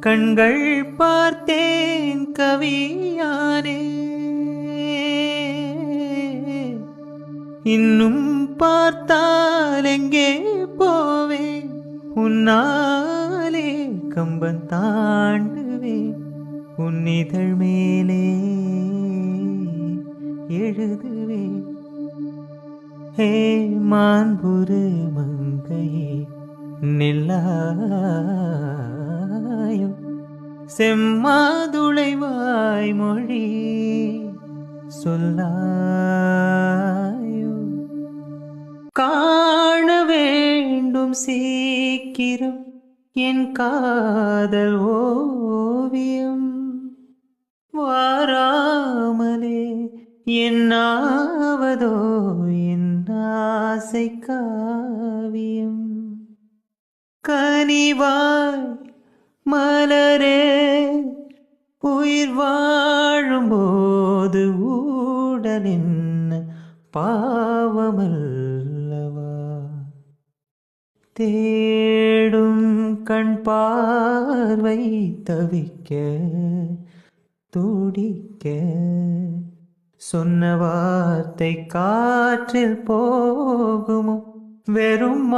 கண்கள் பார்த்தேன் கவியானே இன்னும் பார்த்தால் எங்கே போவேன்? உன்னாலே கம்பன் தாண்டுவேன். உன் இதழ் மேலே எழுதுவேன். ஹே மான்புரு மங்கையே நில்லா செம்மாதுளைவாய் மொழி சொல்லாயோ. காண வேண்டும் சீக்கிரம் என் காதல் ஓவியம். வாராமலே என்னாவதோ என் ஆசை காவியம். கனிவாய் மலரே. உயிர் வாழும்போது ஊடலின் பாவமல்லவா. தேடும் கண் பார்வை தவிக்க துடிக்க. சொன்ன வார்த்தை காற்றில் போகுமோ வெறும் மா-